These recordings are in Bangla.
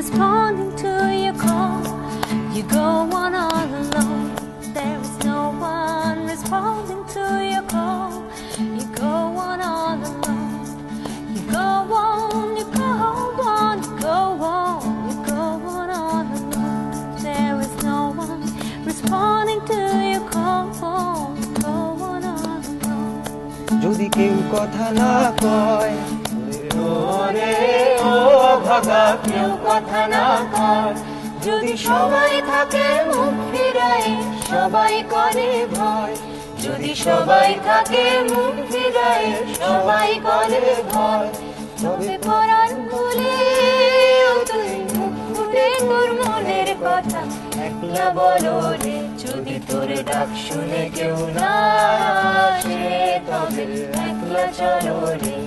responding to your call. You go on all alone. There is no one responding to your call. You go on all alone. You go on, you go on, you go on, you go on all alone. There is no one responding to your call. Go on all alone. যদি কেউ কথা না কয় কেউ কথা না কয় যদি সবাই থাকে মুখ সবাই করে ভয়। যদি সবাই থাকে মুখ সবাই করে ভয়। তবে পরাণ খুলে তুই মনের কথা। একলা বলো রে, যদি তোর ডাক শুনে কেউ না আসে, তবে একলা চলো রে।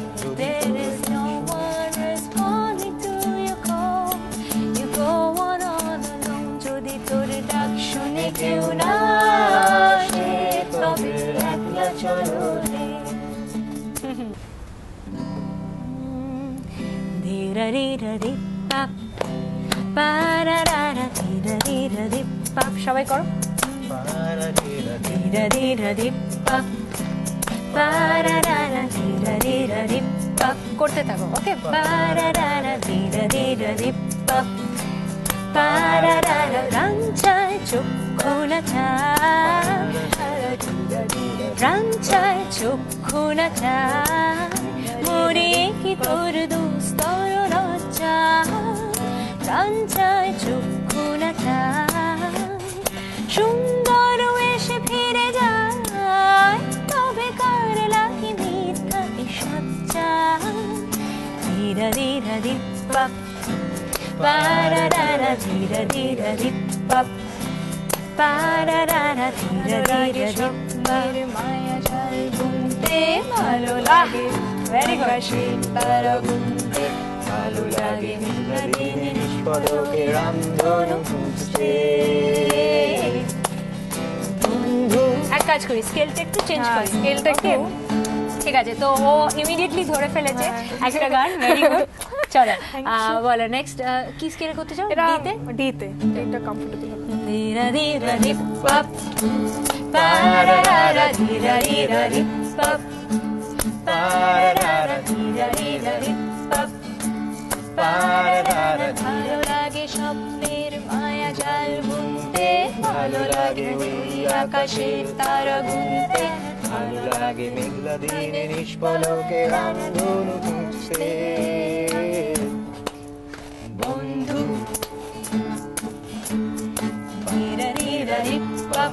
পাপ পাপ। সবাই করো। করতে থাকো ওকে? পারারারা চায় চোখ খোলা চায়। রান চায় চোখ খোলা চায়। মরে কি তোর দুস্তর লজ্জা? প্রাণ চায় চোখ খোলা চায় সুন্দর এসে ফিরে যায় তবে কার লাগি মিথ্যা সজ্জা ধীরা ধীরা দীপা পারারা ধীরা ধীরা দীপা পারারা ধীরা ধীরা দীপা মায়া জাল বুনতে ভালো লাগে ভেরি গুড তারা বুনতে ভালো লাগে দিনে রামধনু এক কাজ করি স্কেলটা একটু চেঞ্জ করি স্কেলটা একটু ঠিক আছে তো ও ইমিডিয়েটলি ধরে ফেলেছে একটা গান ভেরি গুড চলো বলো নেক্সট কি স্কেল করতে চাও ডিতে ডিতে এটা কমফোর্টেবল হবে ধীরা ধীরা রিপ পাপ পারারা ধীরা ধীরা রিপ পাপ পারারা ধীরা ধীরা রিপ পাপ পারারা ভালো লাগে স্বপ্নের মায়া জাল বুনতে ভালো লাগে ওই আকাশের তারা গুনতে। ভালো লাগে মেঘলা দিনে নিষ্পলকে রামধনু খুঁজছে বন্ধু ধীরা ধীরা রিপ পাপ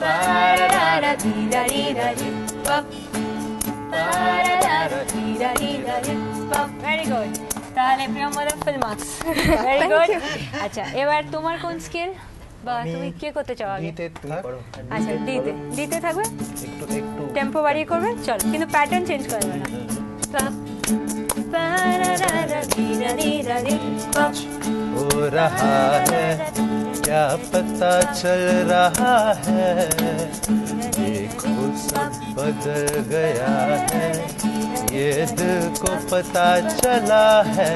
পারারা ধীরা ধীরা রিপ পাপ পারারা ধীরা ধীরা রিপ পাপ ভেরি গুড তাহলে Priyamvada full marks very good আচ্ছা এবার তোমার কোন স্কিল বা তুমি কি করতে চাও আগে দিতে তুমি করো আচ্ছা দিতে দিতে থাকবে একটু একটু টেম্পো বাড়িয়ে করবে চলো কিন্তু প্যাটার্ন চেঞ্জ করবে না পাপ পারারা ধীরা ধীরা রিপ পাপ हो रहा है क्या पता चल रहा है देखो सब बदल गया है ये दिल को पता चला है।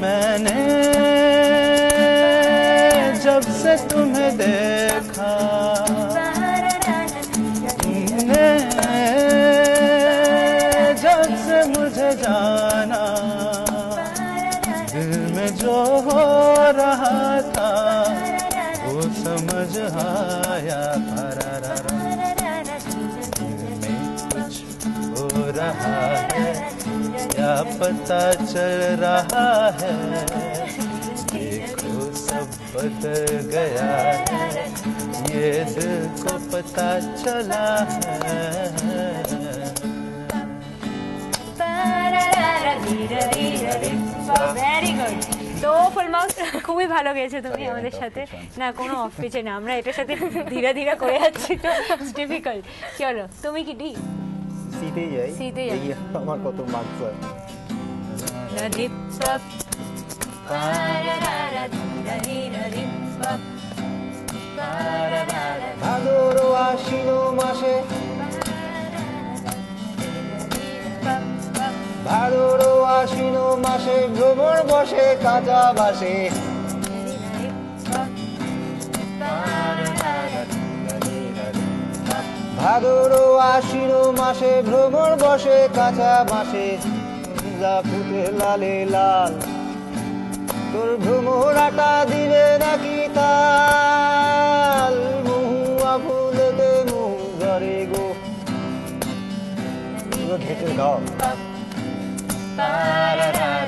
मैंने जब से तुम्हें देखा। तुमने जब से मुझे जाना। दिल में जो हो रहा था, वो समझ आया रहा है क्या पता चल रहा है देखो सब बदल गया है ये दिल को पता चला है ভেরি গুড তো ফুল মার্কস খুবই ভালো গেছে তুমি আমাদের সাথে না কোনো অফ পিচে না আমরা এটার সাথে ধীরে ধীরে করে যাচ্ছি তো ডিফিকাল্ট চলো তুমি কি ডি সিটেই যাই সিতেই যাই। আমার কত মার্কস হয় ভাদর আশ্বিন মাসে ভাদর আশ্বিন মাসে ভ্রমর বসে কাঁচা বাসে। ভাদর আশ্বিন মাসে ভ্রমর বসে, কাঁচা বাসে যা ফুটে লালে লাল। তোর ভ্রমরাটা দিবে নাকি তাল? মুহুয়া ফুলেতে মুহ ধরে গো। ঘেটে গাও এতটাই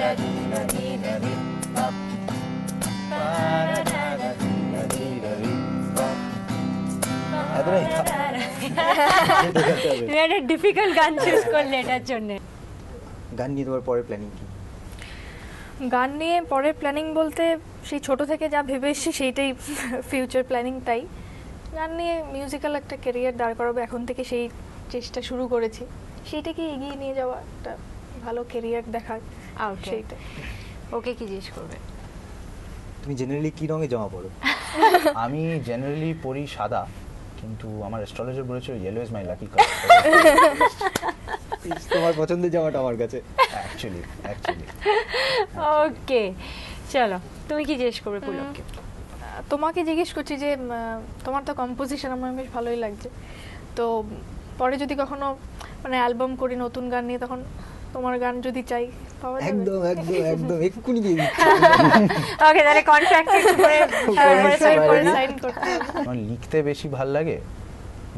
তুমি একটা ডিফিকাল্ট গান চুজ করলে এটার জন্য। গান নিয়ে তোমার পরে প্ল্যানিং কি? গান নিয়ে পরের প্ল্যানিং বলতে সেই ছোট থেকে যা ভেবে এসেছি সেইটাই ফিউচার প্ল্যানিং তাই। গান নিয়ে মিউজিক্যাল একটা ক্যারিয়ার দাঁড় করাবো এখন থেকে সেই চেষ্টা শুরু করেছি। সেইটাকে এগিয়ে নিয়ে যাওয়া একটা ভালো ক্যারিয়ার দেখার Okay. সেইটা। ওকে কি জিজ্ঞেস করবে? তুমি জেনারেলি কি রঙে জামা পড়ো আমি জেনারেলি পরি সাদা। কিন্তু আমার অ্যাস্ট্রোলজার বলেছিল yellow is my lucky colour তোমার পছন্দের জামাটা আমার কাছে। অ্যাকচুয়ালি অ্যাকচুয়ালি ওকে চলো তুমি কি জিজ্ঞেস করবে পুলককে তোমাকে জিজ্ঞেস করছি যে তোমার তো কম্পোজিশন আমার বেশ ভালোই লাগছে। তো পরে যদি কখনো মানে অ্যালবাম করি নতুন গান নিয়ে তখন তোমার গান যদি চাই একদম একদম একদম এক্ষুনি দিয়ে দিচ্ছি। ওকে তাহলে কন্ট্রাক্ট করে সাইন করে করতে আমার লিখতে বেশি ভালো লাগে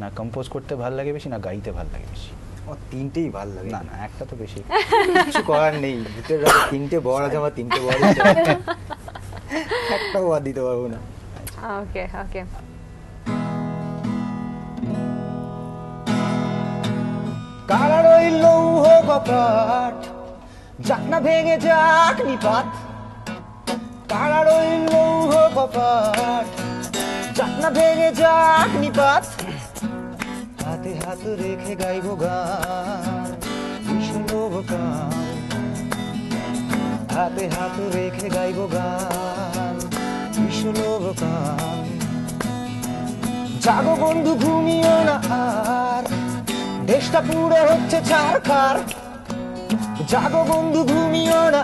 না কম্পোজ করতে ভালো লাগে বেশি না গাইতে ভালো লাগে বেশি? আমার তিনটেই ভালো লাগে। না না একটা তো বেশি। কিছু করার নেই ভিতরে তিনটে বর আছে আমার তিনটে বর আছে। একটাও বাদ দিতে পারব না। ওকে ওকে কারার ওই লৌহ কপাট যাক না ভেঙে যাক নিপাত। কারার ওই লৌহ কপাট। যাক না ভেঙে যাক নিপাত। হাতে হাত রেখে গাইব গান। বিষ্ণুব গান হাতে হাত রেখে গাইব গান। বিষ্ণুব গান জাগো বন্ধু, ঘুমিও না দেশটা পুরো হচ্ছে ছারখার জাগো বন্ধু, ঘুমিও না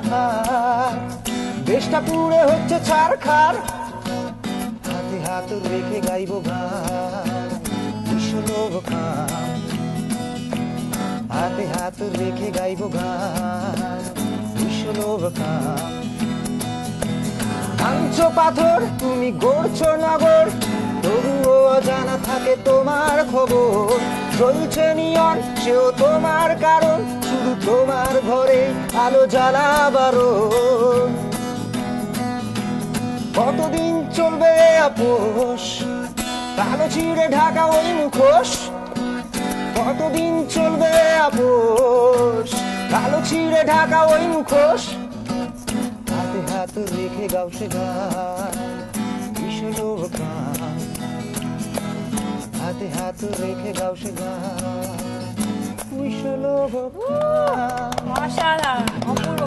দেশটা পুরো হচ্ছে ছারখার হাতে হাত রেখে গাইব গান হাতে হাত রেখে গাইব গান পাথর, তুমি গড়ছো নগর। তবুও অজানা থাকে তোমার খবর। চলছে নিয়ন সেও তোমার কারণ, শুধু তোমার ঘরে আলো জ্বালাবারো কতদিন চলবে আপোষ? কালো ছিঁড়ে ঢাকা ওই মুখোশ। কতদিন চলবে আপোষ? কালো ছিঁড়ে ঢাকা ওই মুখোশ। হাতে হাত রেখে গাও সে গান বিশ্বলোভ গান? হাতে হাত রেখে গাও সে গান মাশাআল্লাহ অপূর্ব